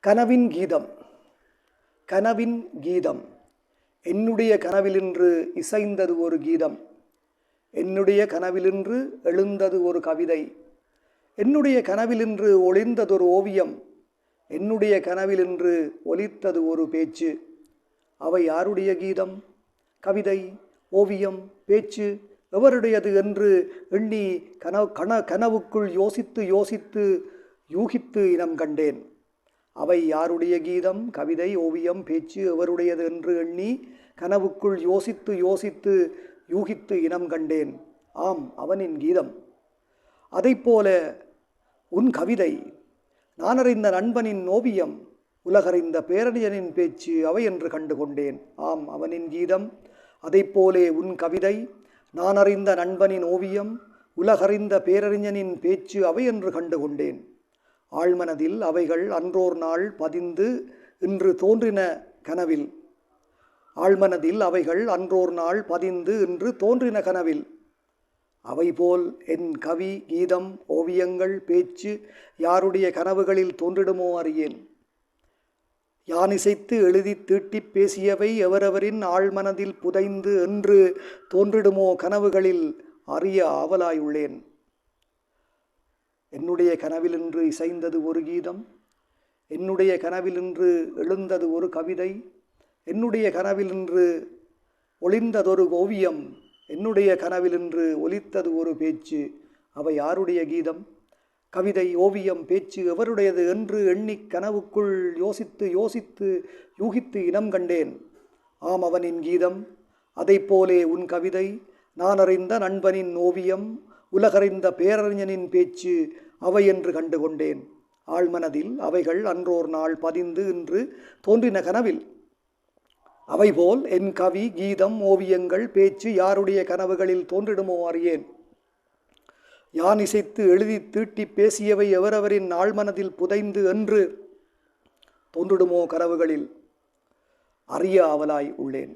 கனவின் கீதம். கனவின் கீதம். என்னுடைய கனவிலின்று இசைந்தது ஒரு கீதம். என்னுடைய கனவிலின்று எழுந்தது ஒரு கவிதை. என்னுடைய கனவிலின்று ஒளிர்ந்ததொரு ஓவியம். என்னுடைய கனவிலின்று ஒலித்தது ஒரு பேச்சு. அவை யாருடைய கீதம்? கவிதை ஓவியம் பேச்சு எவருடையது என்று எண்ணி கனவு கன கனவுக்குள் யோசித்து யோசித்து யூகித்து இனம் கண்டேன். அவை யாருடைய கீதம்? கவிதை ஓவியம் பேச்சு எவருடையது என்று எண்ணி கனவுக்குள் யோசித்து யோசித்து யூகித்து இனம் கண்டேன். ஆம் அவனின் கீதம். அதைப்போல உன் கவிதை நானறிந்த நண்பனின் ஓவியம் உலகறிந்த பேரறிஞனின் பேச்சு அவை என்று கண்டு கொண்டேன் ஆம் அவனின் கீதம். அதைப்போலே உன் கவிதை நான் அறிந்த நண்பனின் ஓவியம் உலகறிந்த பேரறிஞனின் பேச்சு அவை என்று கண்டு கொண்டேன் ஆழ்மனதில் அவைகள் அன்றோர் நாள் பதிந்து இன்று தோன்றின கனவில். ஆழ்மனதில் அவைகள் அன்றோர் நாள் பதிந்து இன்று தோன்றின கனவில். அவைபோல் என் கவி கீதம் ஓவியங்கள் பேச்சு யாருடைய கனவுகளில் தோன்றிடுமோ அறியேன். யான் இசைத்து எழுதி தீட்டிப் பேசியவை எவரவரின் ஆழ்மனதில் புதைந்து என்று தோன்றிடுமோ கனவுகளில் அறிய ஆவலாயுள்ளேன். என்னுடைய கனவிலின்று இசைந்தது ஒரு கீதம் என்னுடைய கனவிலின்று எழுந்தது ஒரு கவிதை என்னுடைய கனவிலின்று ஒளிந்ததொரு ஓவியம் என்னுடைய கனவிலின்று ஒலித்தது ஒரு பேச்சு. அவை யாருடைய கீதம்? கவிதை ஓவியம் பேச்சு எவருடையது என்று எண்ணி கனவுக்குள் யோசித்து யோசித்து யூகித்து இனம் கண்டேன். ஆம் அவனின் கீதம் அதைப்போலே உன் கவிதை நான் அறிந்த நண்பனின் ஓவியம் உலகறிந்த பேரறிஞனின் பேச்சு அவை என்று கண்டு கொண்டேன் ஆழ்மனதில் அவைகள் அன்றோர் நாள் பதிந்து இன்று தோன்றின கனவில். அவைபோல் என் கவி கீதம் ஓவியங்கள் பேச்சு யாருடைய கனவுகளில் தோன்றிடுமோ அறியேன். யான் இசைத்து எழுதி தீட்டி பேசியவை எவரவரின் ஆழ்மனதில் புதைந்து என்று தோன்றிடுமோ கனவுகளில் அறிய ஆவலாய் உள்ளேன்.